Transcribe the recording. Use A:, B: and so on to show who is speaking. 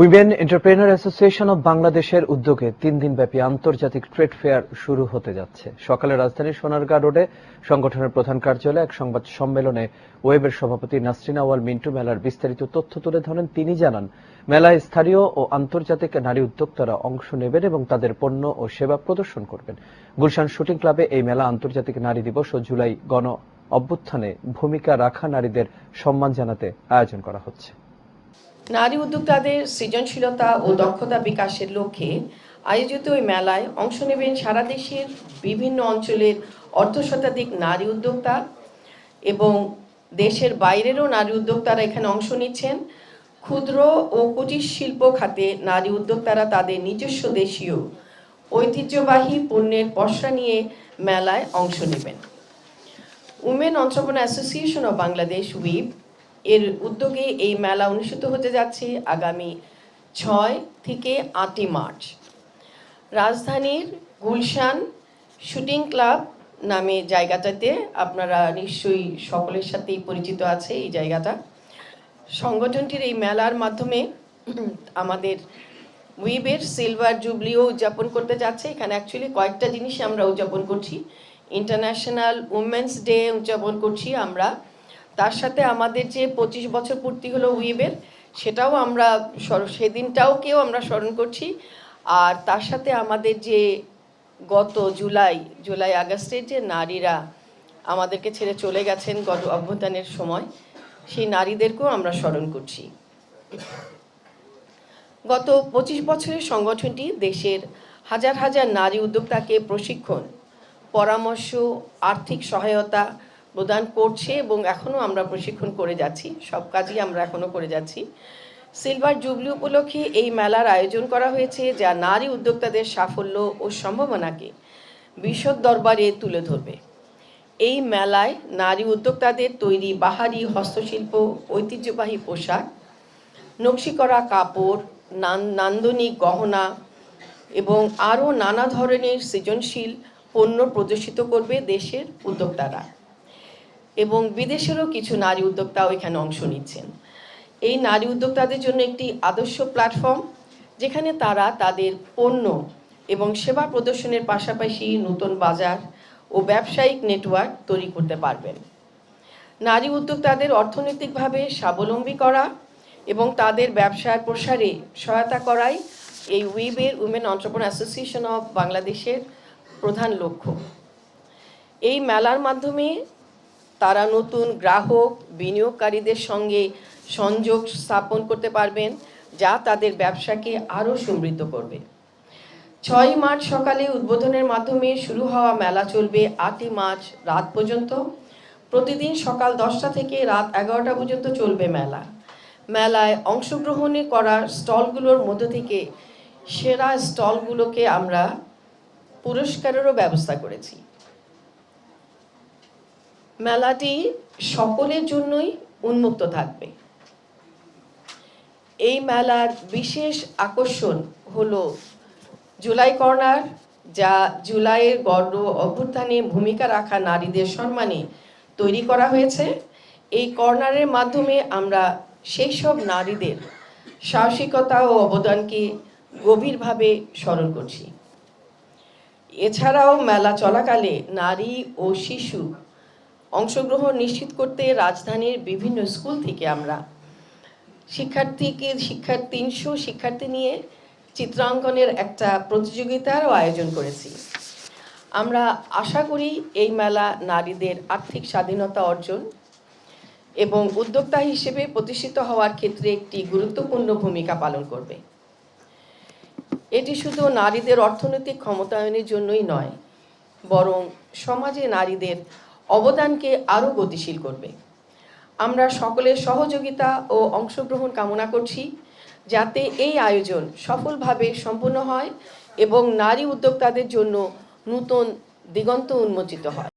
A: Women entrepreneur association of বাংলাদেশের উদ্যোগে তিন দিনব্যাপী আন্তর্জাতিক ট্রেড ফেয়ার শুরু হতে যাচ্ছে। সকালে রাজধানীর সোনারগাঁ রোডে সংগঠনের প্রধান কার্যালয়ে এক সংবাদ সম্মেলনে ওয়েবের সভাপতি নাসরিন আওয়াল মিন্টু মেলার বিস্তারিত তথ্য তুলে ধরেন। তিনি জানান, মেলায় স্থানীয় ও আন্তর্জাতিক নারী উদ্যোক্তারা অংশ নেবেন এবং তাদের পণ্য ও সেবা প্রদর্শন করবেন। গুলশান শুটিং ক্লাবে এই মেলা আন্তর্জাতিক নারী দিবস ও জুলাই গণ অভ্যুত্থানে ভূমিকা রাখা নারীদের সম্মান জানাতে আয়োজন করা হচ্ছে।
B: নারী উদ্যোক্তাদের সৃজনশীলতা ও দক্ষতা বিকাশের লক্ষ্যে আয়োজিত ওই মেলায় অংশ নেবেন সারা দেশের বিভিন্ন অঞ্চলের অর্ধ শতাধিক নারী উদ্যোক্তা এবং দেশের বাইরেরও নারী উদ্যোক্তারা এখানে অংশ নিচ্ছেন। ক্ষুদ্র ও কুটির শিল্প খাতে নারী উদ্যোক্তারা তাদের নিজস্ব দেশীয় ঐতিহ্যবাহী পণ্যের পসরা নিয়ে মেলায় অংশ নেবেন। Women entrepreneur association of Bangladesh, weep এর উদ্যোগে এই মেলা অনুষ্ঠিত হতে যাচ্ছে আগামী ছয় থেকে আটই মার্চ। রাজধানীর গুলশান শুটিং ক্লাব নামে জায়গাটাতে আপনারা নিশ্চয়ই সকলের সাথেই পরিচিত আছে এই জায়গাটা। সংগঠনটির এই মেলার মাধ্যমে আমাদের উইবের সিলভার জুবলিও উদযাপন করতে যাচ্ছে। এখানে অ্যাকচুয়ালি কয়েকটা জিনিস আমরা উদযাপন করছি। ইন্টারন্যাশনাল উমেন্স ডে উদযাপন করছি আমরা। তার সাথে আমাদের যে পঁচিশ বছর পূর্তি হলো উইবের, সেটাও আমরা সেদিনটাও কেউ আমরা স্মরণ করছি। আর তার সাথে আমাদের যে গত জুলাই জুলাই আগস্টের যে নারীরা আমাদেরকে ছেড়ে চলে গেছেন গত অভ্যুত্থানের সময়, সেই নারীদেরকেও আমরা স্মরণ করছি। গত পঁচিশ বছরের সংগঠনটি দেশের হাজার হাজার নারী উদ্যোক্তাকে প্রশিক্ষণ, পরামর্শ, আর্থিক সহায়তা প্রদান করছে এবং এখনও আমরা প্রশিক্ষণ করে যাচ্ছি। সব কাজই আমরা এখনও করে যাচ্ছি। সিলভার জুবলি উপলক্ষে এই মেলার আয়োজন করা হয়েছে, যা নারী উদ্যোক্তাদের সাফল্য ও সম্ভাবনাকে বিশদ দরবারে তুলে ধরবে। এই মেলায় নারী উদ্যোক্তাদের তৈরি বাহারি হস্তশিল্প, ঐতিহ্যবাহী পোশাক, নকশি করা কাপড়, নান- নান্দনিক গহনা এবং আরও নানা ধরনের সৃজনশীল পণ্য প্রদর্শিত করবে দেশের উদ্যোক্তারা। এবং বিদেশেরও কিছু নারী উদ্যোক্তাও এখানে অংশ নিচ্ছেন। এই নারী উদ্যোক্তাদের জন্য একটি আদর্শ প্ল্যাটফর্ম যেখানে তারা তাদের পণ্য এবং সেবা প্রদর্শনের পাশাপাশি নতুন বাজার ও ব্যবসায়িক নেটওয়ার্ক তৈরি করতে পারবেন। নারী উদ্যোক্তাদের অর্থনৈতিকভাবে স্বাবলম্বী করা এবং তাদের ব্যবসার প্রসারে সহায়তা করাই এই উইবের উমেন অন্টারপ্রেনার অ্যাসোসিয়েশন অফ বাংলাদেশের প্রধান লক্ষ্য। এই মেলার মাধ্যমে তারা নতুন গ্রাহক বিনিয়োগকারীদের সঙ্গে সংযোগ স্থাপন করতে পারবেন, যা তাদের ব্যবসাকে আরও সমৃদ্ধ করবে। ছয় মার্চ সকালে উদ্বোধনের মাধ্যমে শুরু হওয়া মেলা চলবে আটই মার্চ রাত পর্যন্ত। প্রতিদিন সকাল দশটা থেকে রাত এগারোটা পর্যন্ত চলবে মেলা। মেলায় অংশগ্রহণে করা স্টলগুলোর মধ্য থেকে সেরা স্টলগুলোকে আমরা পুরস্কারেরও ব্যবস্থা করেছি। মেলাটি সকলের জন্যই উন্মুক্ত থাকবে। এই মেলার বিশেষ আকর্ষণ হলো জুলাই কর্নার, যা জুলাইয়ের গর্ব অভ্যুত্থানে ভূমিকা রাখা নারীদের সম্মানে তৈরি করা হয়েছে। এই কর্নারের মাধ্যমে আমরা সেই সব নারীদের সাহসিকতা ও অবদানকে গভীরভাবে স্মরণ করছি। এছাড়াও মেলা চলাকালে নারী ও শিশু অংশগ্রহণ নিশ্চিত করতে রাজধানীর বিভিন্ন স্কুল থেকে আমরা শিক্ষার্থীকে, শিক্ষার তিনশো শিক্ষার্থী নিয়ে চিত্রাঙ্কনের একটা প্রতিযোগিতারও আয়োজন করেছি। আমরা আশা করি এই মেলা নারীদের আর্থিক স্বাধীনতা অর্জন এবং উদ্যোক্তা হিসেবে প্রতিষ্ঠিত হওয়ার ক্ষেত্রে একটি গুরুত্বপূর্ণ ভূমিকা পালন করবে। এটি শুধু নারীদের অর্থনৈতিক ক্ষমতায়নের জন্যই নয়, বরং সমাজে নারীদের অবদানকে আরও গতিশীল করবে। আমরা সকলের সহযোগিতা ও অংশগ্রহণ কামনা করছি, যাতে এই আয়োজন সফলভাবে সম্পূর্ণ হয় এবং নারী উদ্যোক্তাদের জন্য নূতন দিগন্ত উন্মোচিত হয়।